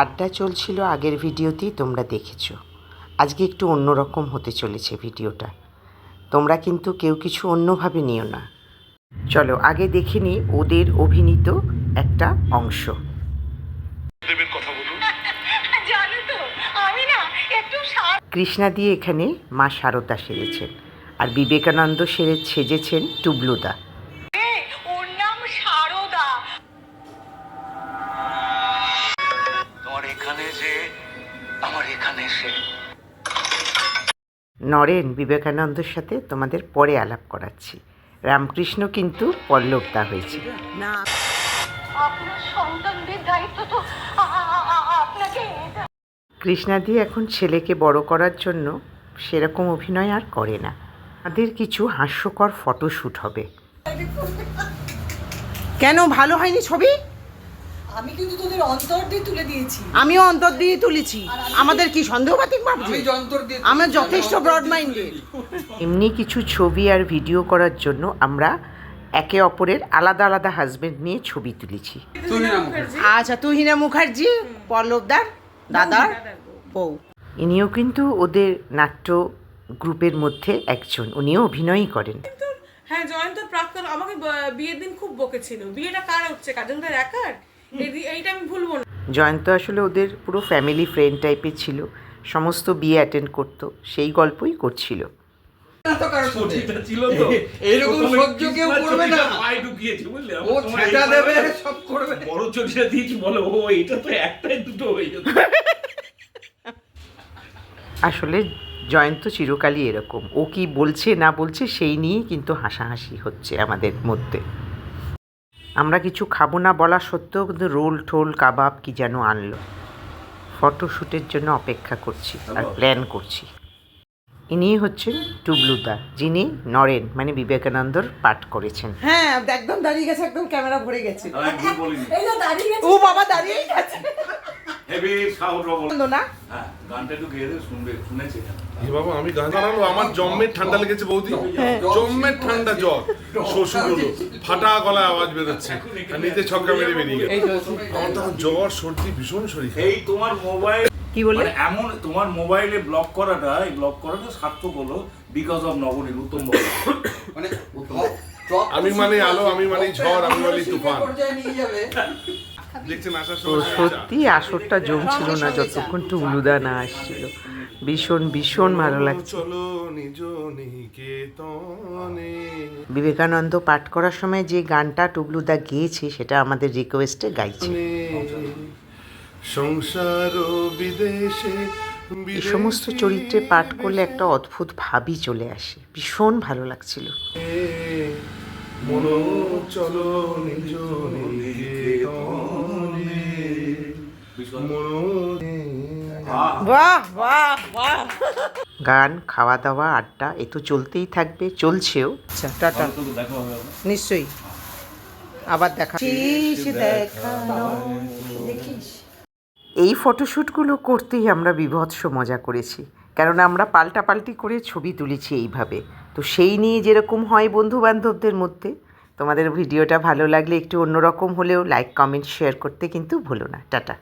আড্ডা চলছিল আগের ভিডিওতেই তোমরা দেখেছ। আজকে একটু অন্যরকম হতে চলেছে ভিডিওটা। তোমরা কিন্তু কেউ কিছু অন্যভাবে নিও না। চলো আগে দেখে নিই ওদের অভিনীত একটা অংশ। জানো তো আমি না একটু কৃষ্ণা দিয়ে এখানে মা শারদা সেরেছেন আর বিবেকানন্দ সেরে সেজেছেন টুবলুদা। আমার এখানে সে নরেন বিবেকানন্দর সাথে তোমাদের পরে আলাপ করাচ্ছি। রামকৃষ্ণ কিন্তু পল্লবদা হয়েছে আপনার সন্তানদের দায়িত্ব তো আ- আ- আ- আপনাকে কৃষ্ণাদি এখন ছেলেকে বড় করার জন্য সেরকম অভিনয় আর করে না। তাদের কিছু হাস্যকর ফটোশ্যুট হবে। কেন ভালো হয়নি ছবি? আমি কিন্তু তোদের অন্তর দিয়ে তুলে দিয়েছি। আমিও অন্তর দিয়ে তুলেছি। আমাদের কি সন্দেহবাতিক ভাবছি? আমরা যথেষ্ট ব্রড মাইন্ডেড এমনি কিছু ছবি আর ভিডিও করার জন্য আমরা একে অপরের আলাদা আলাদা হাজবেন্ড নিয়ে ছবি তুলেছি। আচ্ছা তুহিনা মুখার্জি পল্লবদার দাদার বউ। ইনিও কিন্তু ওদের নাট্য গ্রুপের মধ্যে একজন উনিও অভিনয়ই করেন। হ্যাঁ জয়ন্ত প্রাক্তন আমাকে বিয়ের দিন খুব বকেছিল। বিয়েটা কার হচ্ছে? কাজলদার একার? এইটা আমি ভুলবো না। জয়ন্ত আসলে ওদের পুরো ফ্যামিলি ফ্রেন্ড টাইপের ছিল। সমস্ত বিয়ে অ্যাটেন্ড করতো সেই গল্পই করছিল। ছুটিটা ছিল তো। এইরকম প্রথমে সহ্য কেউ কৃষ্ণা করবে না। ছুটিটা পায়ে ঢুকিয়েছে বুঝলে? ও আমার তোমার ছেটা এই দেবে পায়ে- সব করবে। বড় চটিটা দিয়েছি বলে ও এটা তো একটাই দুটো যেত। আসলে জয়ন্ত চিরকালই এরকম। ও কি বলছে না বলছে সেই নিয়েই কিন্তু হাসাহাসি হচ্ছে আমাদের মধ্যে। আমরা কিছু খাব না বলা সত্ত্বেও কিন্তু রোল ঠোল কাবাব কি যেন আনলো। ফটোশ্যুটের জন্য অপেক্ষা করছি আর প্ল্যান করছি। ইনি হচ্ছেন টুবলুদা যিনি নরেন মানে বিবেকানন্দর পাঠ করেছেন। হ্যাঁ একদম দাঁড়িয়ে গেছে একদম ক্যামেরা ভরে গেছে। এই যে দাঁড়িয়ে গেছে। ও বাবা দাঁড়িয়ে গেছে হেভি সাউন্ড রবল না? হ্যাঁ গানটা একটু গেয়ে শুনবে শুনেছে বাবা আমি গান বানানো আমার জম্মের ঠান্ডা লেগেছে বৌদি। জম্মের ঠান্ডা জ্বর। শ্বশুর হলো। ফাটা গলায় আওয়াজ বেরোচ্ছে। আর নিচে ছক্কা মেরে বেরিয়ে গেল। আমার তখন জ্বর সর্দি ভীষণ শরীর এই তোমার মোবাইল কি বলে মানে এমন তোমার মোবাইলে ব্লক করাটা এই ব্লক করাটা সার্থক হলো বিকজ অফ নবনীর উত্তম মানে আমি মানে আলো আমি মানে ঝড় আমি মানে তুফান। তো সত্যি আসরটা জমছিল না যতক্ষণ টুবলুদা না আসছিল। ভীষণ ভীষণ ভালো লাগছে। বিবেকানন্দ পাঠ করার সময় যে গানটা টুবলুদা গেয়েছে সেটা আমাদের রিকোয়েস্টে গাইছে। সংসার বিদেশে এই সমস্ত চরিত্রে পাঠ করলে একটা অদ্ভুত ভাবই চলে আসে। ভীষণ ভালো লাগছিল। মন চলো নিজ বাহ বাহ বাহ গান খাওয়া দাওয়া আড্ডা এ তো চলতেই থাকবে চলছেও। আচ্ছা টাটা। নিশ্চয়ই। আবার দেখা। এই ফটোশ্যুটগুলো করতেই আমরা বিভৎস মজা করেছি। কারণ আমরা পাল্টাপাল্টি করে ছবি তুলেছি এইভাবে। তো সেই নিয়ে যেরকম হয় বন্ধুবান্ধবদের মধ্যে, তোমাদের ভিডিওটা ভালো লাগলে একটু অন্যরকম হলেও লাইক কমেন্ট শেয়ার করতে কিন্তু ভুলো না। টাটা।